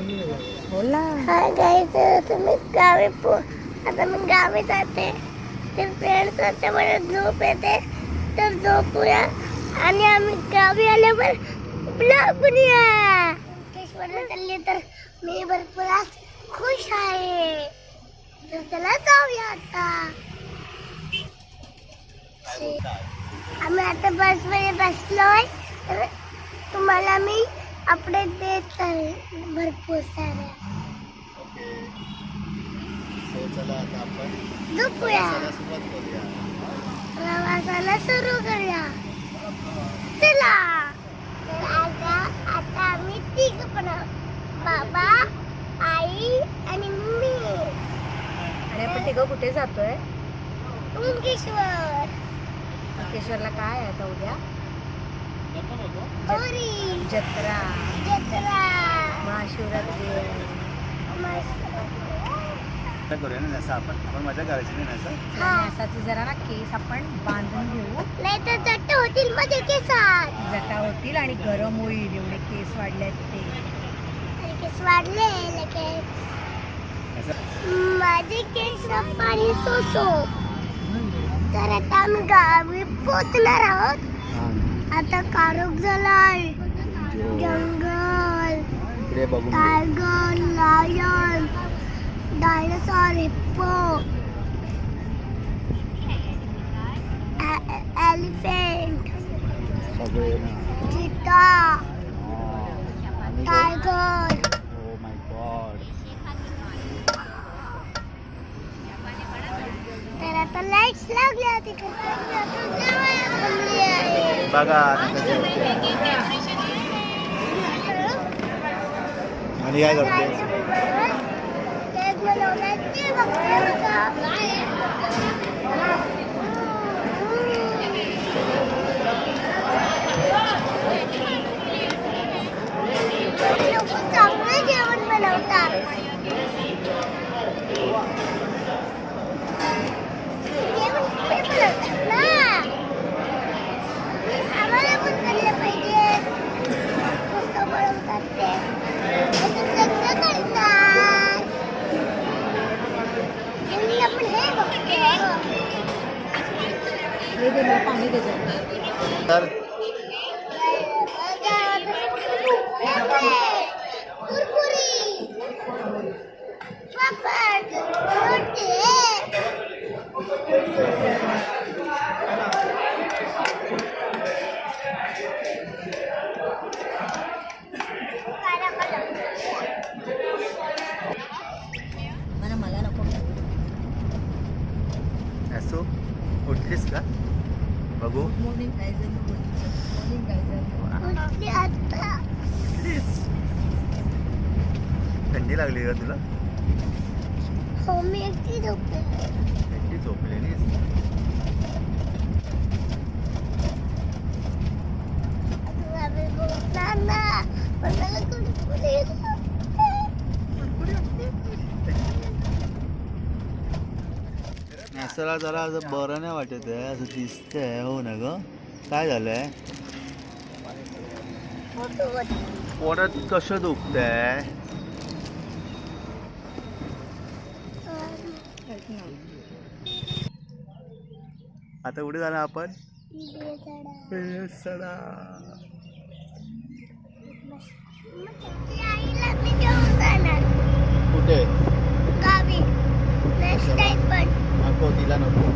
बोला. Hi guys तुम्ही गावी पो आता मी गावी जाते. तर फ्रेंड्स मला झोप येते. तर झोपूया. आणि आम्ही गावी आल्यावर ब्लॉग बनूया. केशवरला चालले तर मी भरपूर आज खुश आहे. तर चला जाऊया आता. आम्ही आता बसमध्ये बसलोय. तर तुम्हाला मी अपडेट देत आहे भरपूर साऱ्या चला आता आपण झोपूया. सुरुवात करूया. प्रवासाला सुरू करूया. चला. तर आता आता आम्ही तिघ पण. बाबा आई आणि मी आणि आपण तिघं कुठे जातोय? कुंकेश्वर केशवरला काय आहे आता उद्या? जत्रा. जत्रा. महाशिवरात्री. करूया ना आपण. आपण मजा करायची नाही हा. जरा ना केस आपण बांधून घेऊ. नाही तर जट्ट होतील केसात. जटा होतील आणि गरम होईल. एवढे केस वाढले ते. केस वाढले लगेच माझे केस पाणी सोसो. तर आता आम्ही गावी पोचणार आहोत. आता कारोग झालाय. जंगल. Tiger lion. Dinosaur hippo. Elephant. Cheetah. Tiger. God तर आता लाईट्स लागल्या तिकडे. थांबली आहे बघा आता कशी होते. आणि काय करते केक बनवलाय ते बघते बघा. लोक असो उठलीस का? बघू. मॉर्निंग काय मॉर्निंग थंडी लागली का तुला? हो मी एकटी झोपलेलीस? कुरकुरे असला जरा असं बरं नाही वाटत आहे असं दिसतंय. हो ना ग? काय झालंय? पोटात कसं दुखतंय? आता कुठे जाणार आपण? सडा कुठे? नको तिला नको.